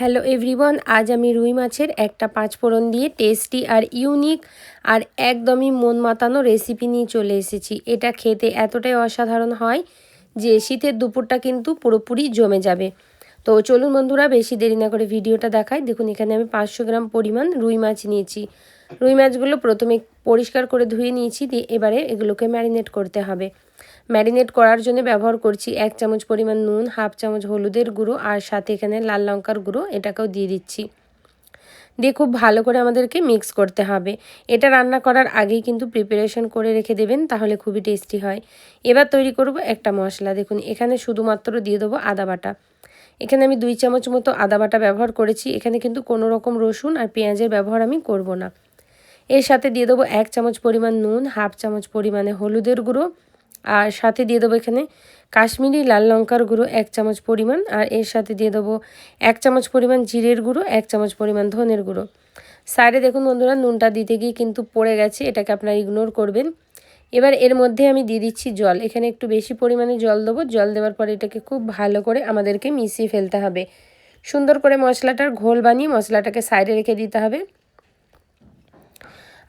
Hello everyone, আজ আমি রুই মাছের একটা পাঁচ ফোড়ন দিয়ে টেস্টি আর ইউনিক আর একদমই মন মাতানো রেসিপি নিয়ে চলে এসেছি। এটা খেতে এতটাই অসাধারণ হয় যে শীতের দুপুরটা কিন্তু পুরোপুরি জমে যাবে। তো চলুন বন্ধুরা, বেশি দেরি না করে ভিডিওটা দেখায় দেখুন, এখানে আমি পাঁচশো গ্রাম পরিমাণ রুই মাছ নিয়েছি। রুই মাছগুলো প্রথমে পরিষ্কার করে ধুয়ে নিয়েছি, দিয়ে এবারে এগুলোকে ম্যারিনেট করতে হবে। ম্যারিনেট করার জন্য ব্যবহার করছি এক চামচ পরিমাণ নুন, হাফ চামচ হলুদের গুঁড়ো আর সাথে এখানে লাল লঙ্কার গুঁড়ো, এটাকেও দিয়ে দিচ্ছি। দিয়ে খুব ভালো করে আমাদেরকে মিক্স করতে হবে। এটা রান্না করার আগেই কিন্তু প্রিপারেশন করে রেখে দেবেন, তাহলে খুবই টেস্টি হয়। এবার তৈরি করব একটা মশলা। দেখুন, এখানে শুধুমাত্র দিয়ে দেবো আদা বাটা। এখানে আমি দুই চামচ মতো আদা বাটা ব্যবহার করেছি। এখানে কিন্তু কোনো রকম রসুন আর পেঁয়াজের ব্যবহার আমি করব না। এর সাথে দিয়ে দেবো এক চামচ পরিমাণ নুন, হাফ চামচ পরিমাণে হলুদের গুঁড়ো আর সাথে দিয়ে দেবো এখানে কাশ্মীরি লাল লঙ্কার গুঁড়ো এক চামচ পরিমাণ, আর এর সাথে দিয়ে দেবো এক চামচ পরিমাণ জিরের গুঁড়ো, এক চামচ পরিমাণ ধনের গুঁড়ো। সাইডে দেখুন বন্ধুরা, নুনটা দিতে গিয়ে কিন্তু পড়ে গেছে, এটাকে আপনারা ইগনোর করবেন। এবার এর মধ্যে আমি দিয়ে দিচ্ছি জল। এখানে একটু বেশি পরিমাণে জল দেবো। জল দেওয়ার পরে এটাকে খুব ভালো করে আমাদেরকে মিশিয়ে ফেলতে হবে। সুন্দর করে মশলাটার ঘোল বানিয়ে মশলাটাকে সাইডে রেখে দিতে হবে।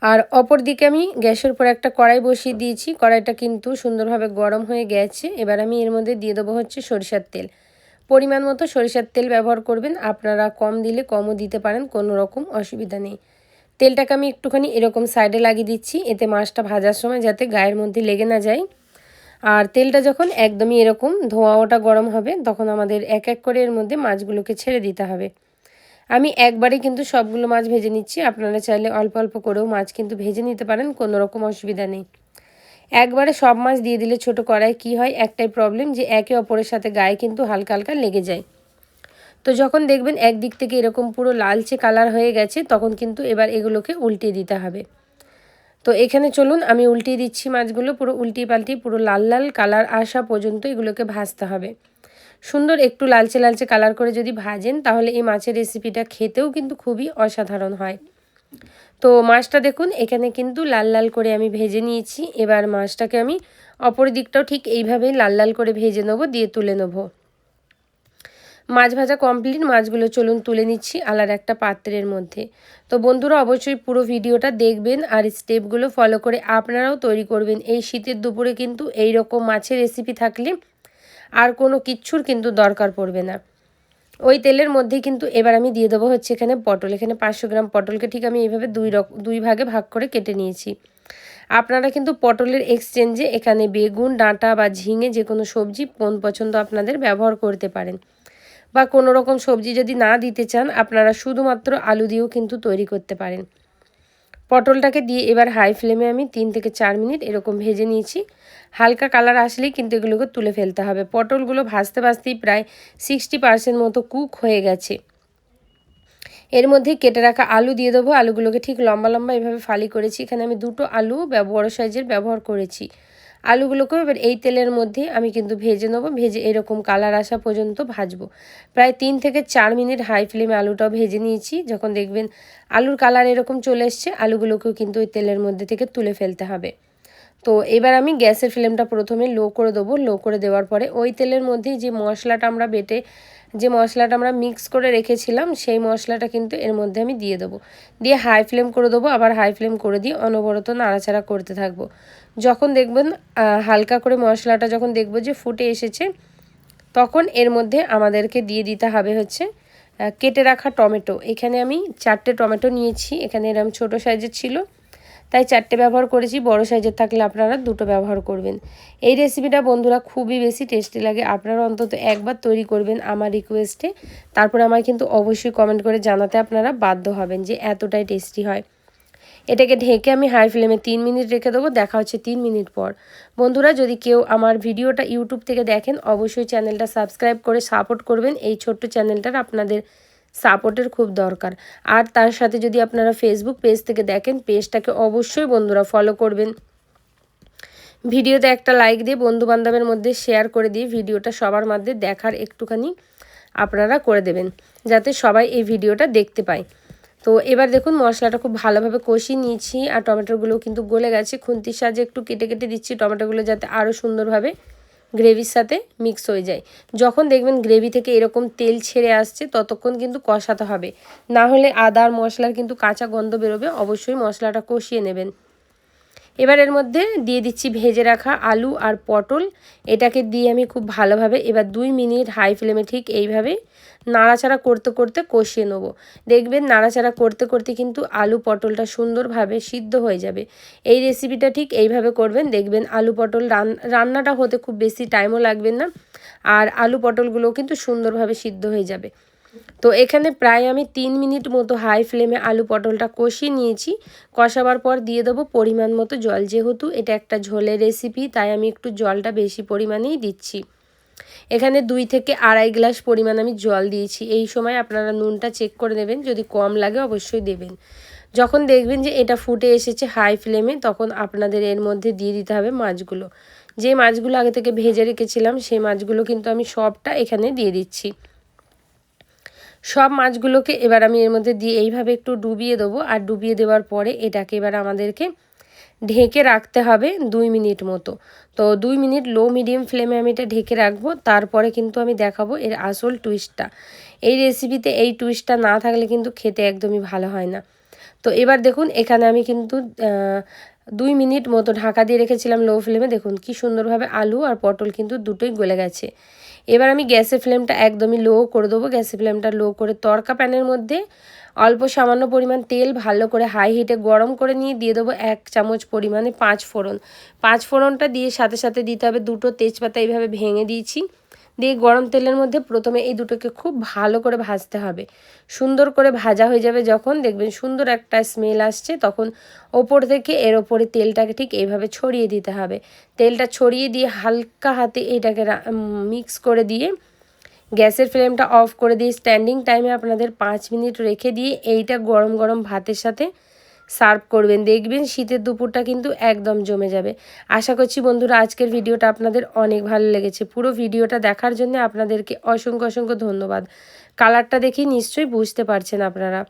আর অপর দিকে আমি গ্যাসের উপর একটা কড়াই বসিয়ে দিয়েছি। কড়াইটা কিন্তু সুন্দরভাবে গরম হয়ে গেছে। এবার আমি এর মধ্যে দিয়ে দেবো হচ্ছে সরিষার তেল। পরিমাণ মতো সরিষার তেল ব্যবহার করবেন। আপনারা কম দিলে কমও দিতে পারেন, কোনো রকম অসুবিধা নেই। তেলটাকে আমি একটুখানি এরকম সাইডে লাগিয়ে দিচ্ছি। এতে মাছটা ভাজার সময় যাতে গায়ের মধ্যে লেগে না যায়। আর তেলটা যখন একদমই এরকম ধোঁয়া ওটা গরম হবে, তখন আমাদের এক এক করে এর মধ্যে মাছগুলোকে ছেড়ে দিতে হবে। আমি একবারে কিন্তু সবগুলো মাছ ভেজে নিচ্ছি। আপনারা চাইলে অল্প অল্প করেও মাছ কিন্তু ভেজে নিতে পারেন, কোনো রকম অসুবিধা নেই। একবারে সব মাছ দিয়ে দিলে ছোট কড়াই কি হয়? একটাই প্রবলেম যে একে অপরের সাথে গায়ে কিন্তু হালকা হালকা লেগে যায়। তো যখন দেখবেন একদিক থেকে এরকম পুরো লালচে কালার হয়ে গেছে, তখন কিন্তু এবার এগুলোকে উল্টিয়ে দিতে হবে। তো এখানে চলুন, আমি উল্টিয়ে দিচ্ছি মাছগুলো, পুরো উল্টিয়ে পাল্টিয়ে পুরো লাল লাল কালার আসা পর্যন্ত এগুলোকে ভাজতে হবে। সুন্দর একটু লালচে লালচে কালার করে যদি ভাজেন, তাহলে এই মাছের রেসিপিটা খেতেও কিন্তু খুবই অসাধারণ হয়। তো মাছটা দেখুন, এখানে কিন্তু লাল লাল করে আমি ভেজে নিয়েছি। এবার মাছটাকে আমি অপর দিকটাও ঠিক এইভাবেই লাল লাল করে ভেজে নেব, দিয়ে তুলে নেব। মাছ ভাজা কমপ্লিট মাছগুলো চলুন তুলে নিচ্ছি আলার একটা পাত্রের মধ্যে। তো বন্ধুরা, অবশ্যই পুরো ভিডিওটা দেখবেন আর স্টেপগুলো ফলো করে আপনারাও তৈরি করবেন। এই শীতের দুপুরে কিন্তু এই রকম মাছের রেসিপি থাকলে আর কোনো কিচ্ছুর কিন্তু দরকার পড়বে না। ওই তেলের মধ্যে কিন্তু এবার আমি দিয়ে দেবো হচ্ছে এখানে পটল। এখানে পাঁচশো গ্রাম পটলকে ঠিক আমি এইভাবে দুই রক, দুই ভাগে ভাগ করে কেটে নিয়েছি। আপনারা কিন্তু পটলের এক্সচেঞ্জে এখানে বেগুন, ডাঁটা বা ঝিঙে যে কোনো সবজি মন পছন্দ আপনাদের ব্যবহার করতে পারেন। বা কোনো রকম সবজি যদি না দিতে চান, আপনারা শুধুমাত্র আলু দিয়েও কিন্তু তৈরি করতে পারেন। পটলটাকে দিয়ে এবার হাই ফ্লেমে আমি তিন থেকে চার মিনিট এরকম ভেজে নিয়েছি। হালকা কালার আসলেই কিন্তু এগুলোকে তুলে ফেলতে হবে। পটলগুলো ভাজতে ভাজতেই প্রায় সিক্সটি পার্সেন্ট মতো কুক হয়ে গেছে। এর মধ্যে কেটে রাখা আলু দিয়ে দেবো। আলুগুলোকে ঠিক লম্বা লম্বা এভাবে ফালি করেছি। এখানে আমি দুটো আলু বড় সাইজের ব্যবহার করেছি। আলুগুলোকেও এবার এই তেলের মধ্যে আমি কিন্তু ভেজে নেব। ভেজে এরকম কালার আসা পর্যন্ত ভাজবো। প্রায় তিন থেকে চার মিনিট হাই ফ্লেমে আলুটাও ভেজে নিয়েছি। যখন দেখবেন আলুর কালার এরকম চলে এসছে, আলুগুলোকেও কিন্তু ওই তেলের মধ্যে থেকে তুলে ফেলতে হবে। তো এবার আমি গ্যাসের ফ্লেমটা প্রথমে লো করে দেবো। লো করে দেওয়ার পরে ওই তেলের মধ্যেই যে মশলাটা আমরা বেটে, যে মশলাটা আমরা মিক্স করে রেখেছিলাম, সেই মশলাটা কিন্তু এর মধ্যে আমি দিয়ে দেবো। দিয়ে হাই ফ্লেম করে দেবো, আবার হাই ফ্লেম করে দিয়ে অনবরত নাড়াচাড়া করতে থাকব। যখন দেখবেন হালকা করে মশলাটা যখন দেখব যে ফুটে এসেছে, তখন এর মধ্যে আমাদেরকে দিয়ে দিতে হবে হচ্ছে কেটে রাখা টমেটো। এখানে আমি চারটে টমেটো নিয়েছি। এখানে এরম ছোটো সাইজের ছিল। তাই চারটে ব্যবহার করেছি, বড় সাইজের থাকলে আপনারা দুটো ব্যবহার করবেন। এই রেসিপিটা বন্ধুরা খুবই বেশি টেস্টি লাগে, আপনারা অন্তত একবার তৈরি করবেন আমার রিকোয়েস্টে তারপর আমায় কিন্তু অবশ্যই কমেন্ট করে জানাতে আপনারা বাধ্য হবেন যে এতটাই টেস্টি হয়। এটাকে ঢেকে আমি হাই ফ্লেমে তিন মিনিট রেখে দেবো, দেখা হচ্ছে তিন মিনিট পর। বন্ধুরা, যদি কেউ আমার ভিডিওটা ইউটিউব থেকে দেখেন, অবশ্যই চ্যানেলটা সাবস্ক্রাইব করে সাপোর্ট করবেন। এই ছোট্ট চ্যানেলটার আপনাদের সাপোর্টের খুব দরকার। আর তার সাথে যদি আপনারা ফেসবুক পেজ থেকে দেখেন পেজটাকে অবশ্যই বন্ধুরা ফলো করবেন। ভিডিওতে একটা লাইক দিয়ে বন্ধু বান্ধবের মধ্যে শেয়ার করে দিয়ে ভিডিওটা সবার মধ্যে দেখার একটুখানি আপনারা করে দেবেন, যাতে সবাই এই ভিডিওটা দেখতে পায়। তো এবার দেখুন, মশলাটা খুব ভালোভাবে কষিয়ে নিয়েছি, আর টমেটোগুলো কিন্তু গলে গেছে। খুন্তির সাহায্যে একটু কেটে কেটে দিচ্ছি, টমেটোগুলো যাতে আরও সুন্দরভাবে গ্রেভির সাথে মিক্স হয়ে যায়। যখন দেখবেন গ্রেভি থেকে এরকম তেল ছেড়ে আসছে, ততক্ষণ কিন্তু কষাতে হবে। না হলে আদার মশলার কিন্তু কাঁচা গন্ধ বেরোবে, অবশ্যই মশলাটা কষিয়ে নেবেন। এবার এর মধ্যে দিয়ে দিচ্ছি ভেজে রাখা আলু আর পটল। এটাকে দিয়ে আমি খুব ভালোভাবে এবার দুই মিনিট হাই ফ্লেমে ঠিক এইভাবে নাড়াচাড়া করতে করতে কষিয়ে নেব। দেখবেন নাড়াচাড়া করতে করতে কিন্তু আলু পটলটা সুন্দরভাবে সিদ্ধ হয়ে যাবে। এই রেসিপিটা ঠিক এইভাবে করবেন, দেখবেন আলু পটল রান্নাটা হতে খুব বেশি টাইমও লাগবে না। আর আলু পটলগুলো কিন্তু সুন্দরভাবে সিদ্ধ হয়ে যাবে। তো এখানে প্রায় আমি তিন মিনিট মতো হাই ফ্লেমে আলু পটলটা কষিয়ে নিয়েছি। কষাবার পর দিয়ে দেবো পরিমাণ মতো জল। যেহেতু এটা একটা ঝোলের রেসিপি তাই আমি একটু জলটা বেশি পরিমাণেই দিচ্ছি। এখানে দুই থেকে আড়াই গ্লাস পরিমাণ আমি জল দিয়েছি। এই সময় আপনারা নুনটা চেক করে নেবেন, যদি কম লাগে অবশ্যই দেবেন। যখন দেখবেন যে এটা ফুটে এসেছে হাই ফ্লেমে তখন আপনাদের এর মধ্যে দিয়ে দিতে হবে মাছগুলো। যে মাছগুলো আগে থেকে ভেজে রেখেছিলাম, সেই মাছগুলো কিন্তু আমি সবটা এখানে দিয়ে দিচ্ছি। সব মাছগুলোকে এবার আমি এর মধ্যে দিয়ে এইভাবে একটু ডুবিয়ে দেবো। আর ডুবিয়ে দেওয়ার পরে এটাকে এবার আমাদেরকে ঢেকে রাখতে হবে দুই মিনিট মতো। তো দুই মিনিট লো মিডিয়াম ফ্লেমে আমি এটা ঢেকে রাখব, তারপরে কিন্তু আমি দেখাবো এর আসল টুইস্টটা এই রেসিপিতে এই টুইস্টটা না থাকলে কিন্তু খেতে একদমই ভালো হয় না। তো এবার দেখুন, এখানে আমি কিন্তু দুই মিনিট মতো ঢাকা দিয়ে রেখেছিলাম লো ফ্লেমে দেখুন কি সুন্দরভাবে আলু আর পটল কিন্তু দুটোই গলে গেছে। এবার আমি গ্যাসের ফ্লেমটা একদমই লো করে দেবো। গ্যাসের ফ্লেমটা লো করে তরকা প্যানের মধ্যে অল্প সামান্য পরিমাণ তেল ভালো করে হাই হিটে গরম করে নিয়ে দিয়ে দেবো এক চামচ পরিমাণে পাঁচ ফোড়ন। পাঁচ ফোড়নটা দিয়ে সাথে সাথে দিতে হবে দুটো তেজপাতা এইভাবে ভেঙে দিয়েছি। দিয়ে গরম তেলের মধ্যে প্রথমে এই দুটোকে খুব ভালো করে ভাজতে হবে। সুন্দর করে ভাজা হয়ে যাবে যখন দেখবেন সুন্দর একটা স্মেল আসছে, তখন ওপর থেকে এর ওপরে তেলটাকে ঠিক এইভাবে ছড়িয়ে দিতে হবে। তেলটা ছড়িয়ে দিয়ে হালকা হাতে এটাকে মিক্স করে দিয়ে গ্যাসের ফ্লেমটা অফ করে দিয়ে স্ট্যান্ডিং টাইমে আপনাদের পাঁচ মিনিট রেখে দিয়ে এইটা গরম গরম ভাতের সাথে সার্ভ করবেন। দেখবেন শীতের দুপুরটা কিন্তু একদম জমে যাবে। আশা করছি বন্ধুরা আজকের ভিডিওটা আপনাদের অনেক ভালো লেগেছে। পুরো ভিডিওটা দেখার জন্য আপনাদেরকে অসংখ্য অসংখ্য ধন্যবাদ। কালারটা দেখি নিশ্চয়ই বুঝতে পারছেন আপনারা।